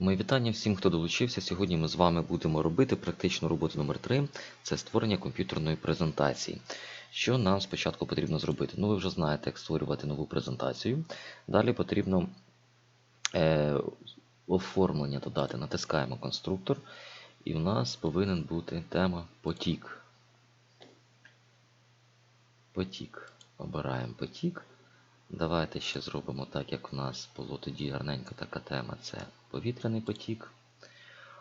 Мої вітання всім, хто долучився. Сьогодні ми з вами будемо робити практичну роботу номер 3 це створення комп'ютерної презентації. Що нам спочатку потрібно зробити? Ну, ви вже знаєте, як створювати нову презентацію. Далі потрібно е, оформлення додати. Натискаємо конструктор, і в нас повинен бути тема потік. Потік. Обираємо потік. Давайте ще зробимо так, як у нас було тоді гарненька така тема. Це повітряний потік.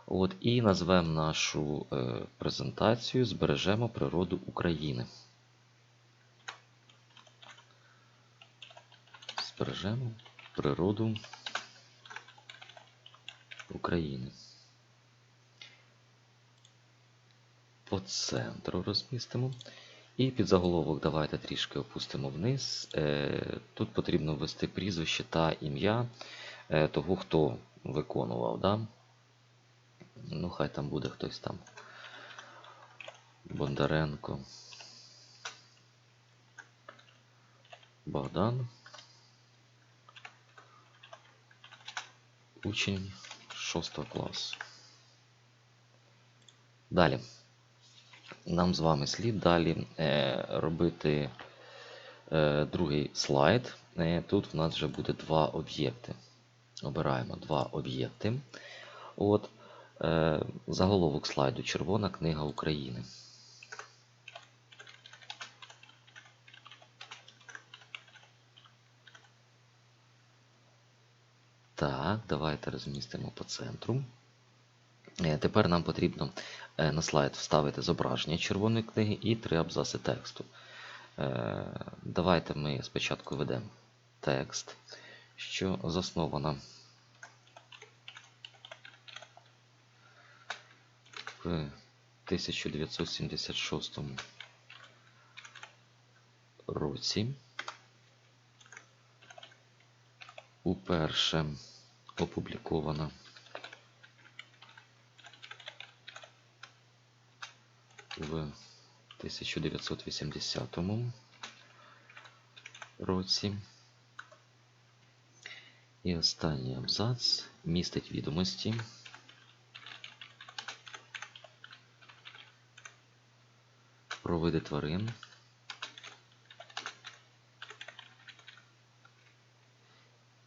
От, І назвемо нашу е, презентацію Збережемо природу України. Збережемо природу України. По центру розмістимо. І під заголовок давайте трішки опустимо вниз. Е, Тут потрібно ввести прізвище та ім'я е, того, хто виконував. Да? Ну, хай там буде хтось там. Бондаренко. Богдан. Учень 6 класу. Далі. Нам з вами слід далі е, робити е, другий слайд. Е, тут в нас вже буде два об'єкти. Обираємо два об'єкти. От, Заголовок слайду Червона книга України. Так, давайте розмістимо по центру. Е, Тепер нам потрібно е, на слайд вставити зображення червоної книги і три абзаси тексту. Е, Давайте ми спочатку ведемо текст, що заснована в 1976 році. Уперше опублікована в 1980 році. І останній абзац містить відомості про види тварин.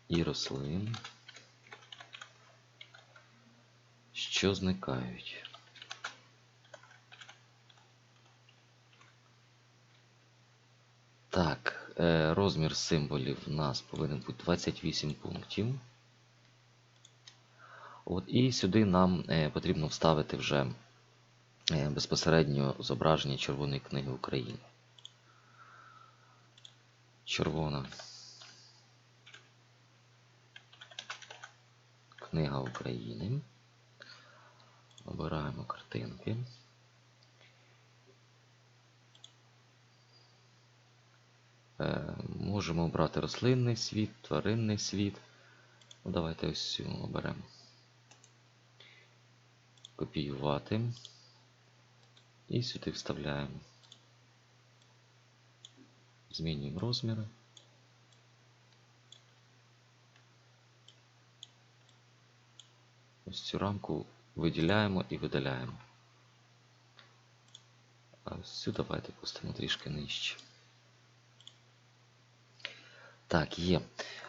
І рослин, що зникають. Так, е, розмір символів у нас повинен бути 28 пунктів. От, І сюди нам е, потрібно вставити вже е, безпосередньо зображення Червоної книги України. Червона книга України. Обираємо картинки. Можемо обрати рослинний світ, тваринний світ. Ну, Давайте ось цю оберемо. Копіювати. І сюди вставляємо. Змінюємо розміри. Ось цю рамку виділяємо і видаляємо. А ось цю давайте пустимо трішки нижче. Так, є.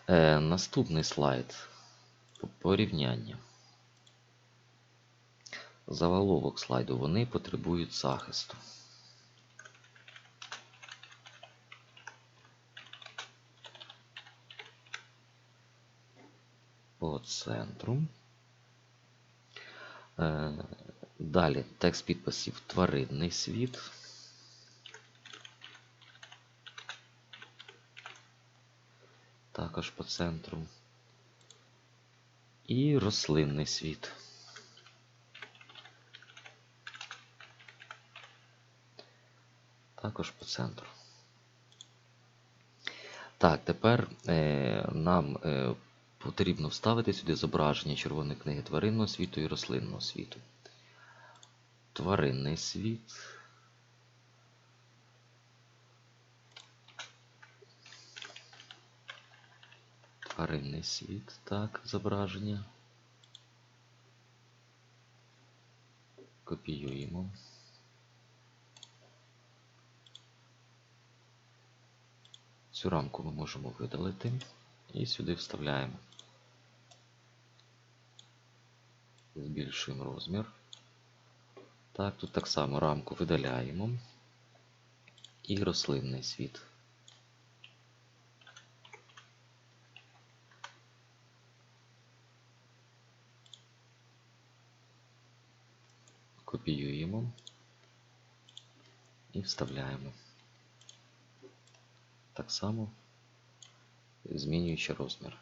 Е, Наступний слайд. Порівняння. Заголовок слайду. Вони потребують захисту. По центру. Е, Далі текст підписів тваринний світ. Також по центру. І рослинний світ. Також по центру. Так, тепер е, нам е, потрібно вставити сюди зображення червоної книги тваринного світу і рослинного світу. Тваринний світ. Тваринний світ, так, зображення. Копіюємо. Цю рамку ми можемо видалити і сюди вставляємо. Збільшуємо розмір. Так, тут так само рамку видаляємо і рослинний світ. Копіюємо і вставляємо. Так само змінюючи розмір.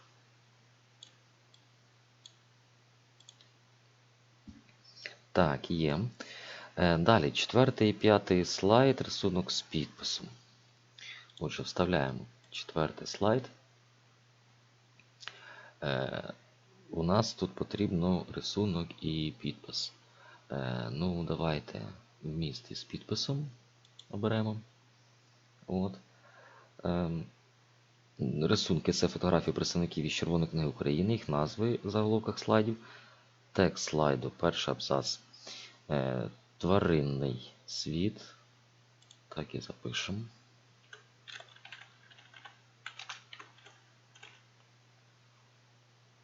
Так, є. Е, Далі, четвертий і п'ятий слайд, рисунок з підписом. Отже, вставляємо четвертий слайд. Е, У нас тут потрібно рисунок і підпис. Е, Ну, давайте вміст із підписом оберемо. От. Ем, Рисунки це фотографії представників із Червоної книги України, їх назви в заголовках слайдів. Текст слайду, перший абзац. Е, Тваринний світ. Так і запишемо.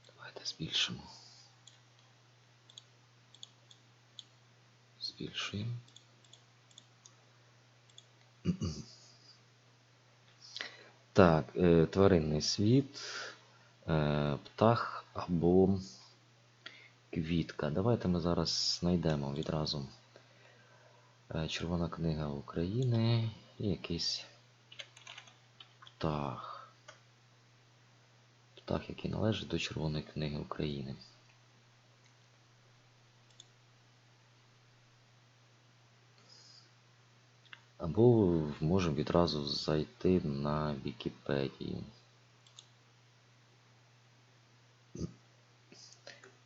Давайте збільшимо. Збільшуємо. Так, е, тваринний світ, е, птах або квітка. Давайте ми зараз знайдемо відразу е, Червона книга України і якийсь птах. Птах, який належить до Червоної книги України. Або можемо відразу зайти на Вікіпедію.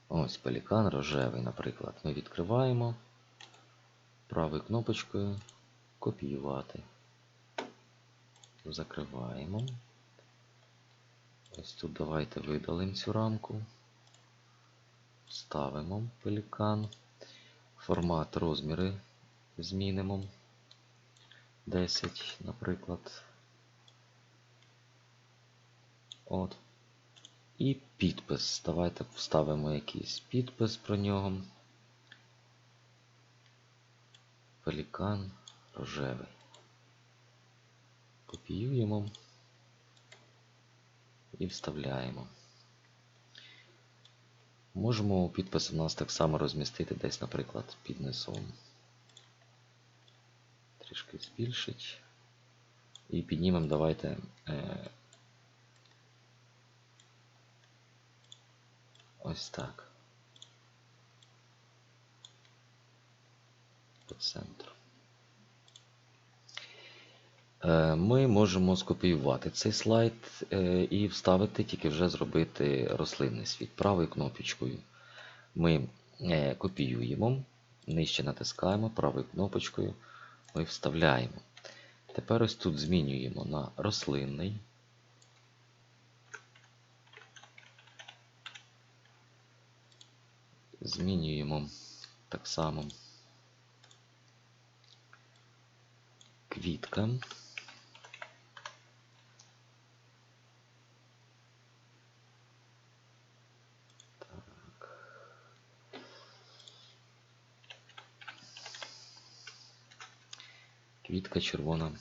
Ось пелікан рожевий, наприклад. Ми відкриваємо правою кнопочкою копіювати. Закриваємо. Ось тут давайте видалимо цю рамку. Ставимо пелікан. Формат розміри змінимо. 10, наприклад. От. І підпис. Давайте вставимо якийсь підпис про нього. Пелікан рожевий. Копіюємо і вставляємо. Можемо підпис у нас так само розмістити десь, наприклад, під низом. Трішки збільшить. І піднімемо давайте е, ось так. По центру. Е, Ми можемо скопіювати цей слайд е, і вставити, тільки вже зробити рослинний світ. Правою кнопочкою ми копіюємо, нижче натискаємо правою кнопочкою ми вставляємо. Тепер ось тут змінюємо на рослинний. Змінюємо так само квітка. Квітка червона.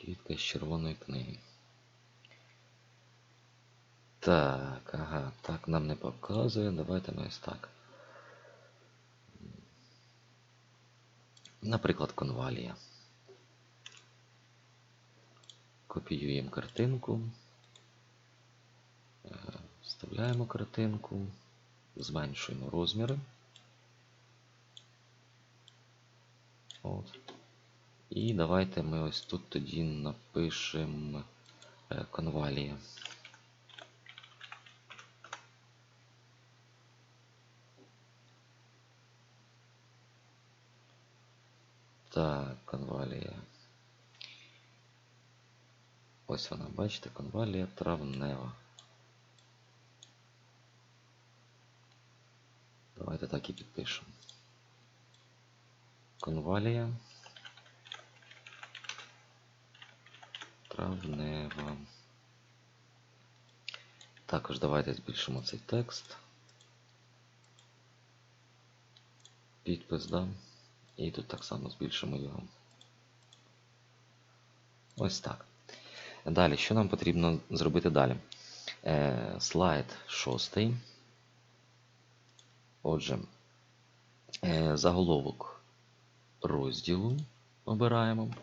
Квітка з червоної книги. Так, ага, так нам не показує. Давайте ми ось так. Наприклад, конвалія. Копіюємо картинку. Вставляємо картинку, зменшуємо розміри. От. І давайте ми ось тут тоді напишемо конвалія. Так, конвалія. Ось вона, бачите, конвалія травнева. Давайте так і підпишемо. Конвалія. Травнева. Також давайте збільшимо цей текст. Підпис, да. І тут так само збільшимо його. Ось так. Далі, що нам потрібно зробити далі? Е, слайд шостий. Отже, е, заголовок розділу обираємо.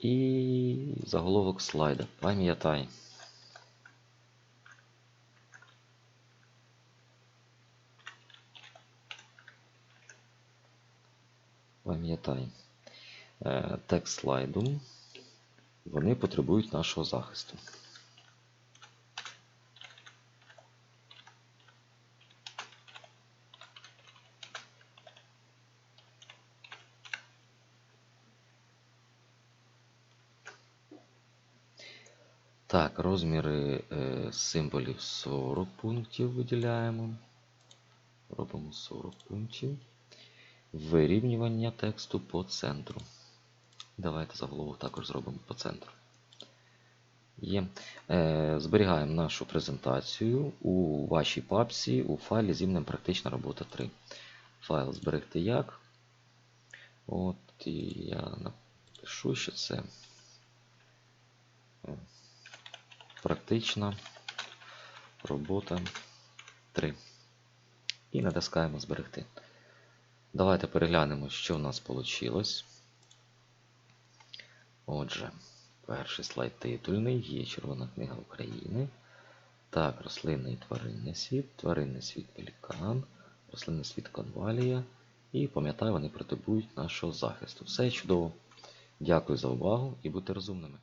І заголовок слайда. Пам'ятай. Пам'ятай. Е, Текст слайду. Вони потребують нашого захисту. Так, розміри е, символів 40 пунктів виділяємо. Робимо 40 пунктів. Вирівнювання тексту по центру. Давайте заголовок також зробимо по центру. Є. Е, зберігаємо нашу презентацію у вашій папці у файлі з іменем Практична робота 3. Файл зберегти як. От і я напишу, що це практична робота 3. І натискаємо зберегти. Давайте переглянемо, що в нас вийшло. Отже, перший слайд титульний, є Червона книга України. Так, рослинний і тваринний світ, тваринний світ пелікан, рослинний світ конвалія. І пам'ятаю, вони потребують нашого захисту. Все чудово. Дякую за увагу і будьте розумними.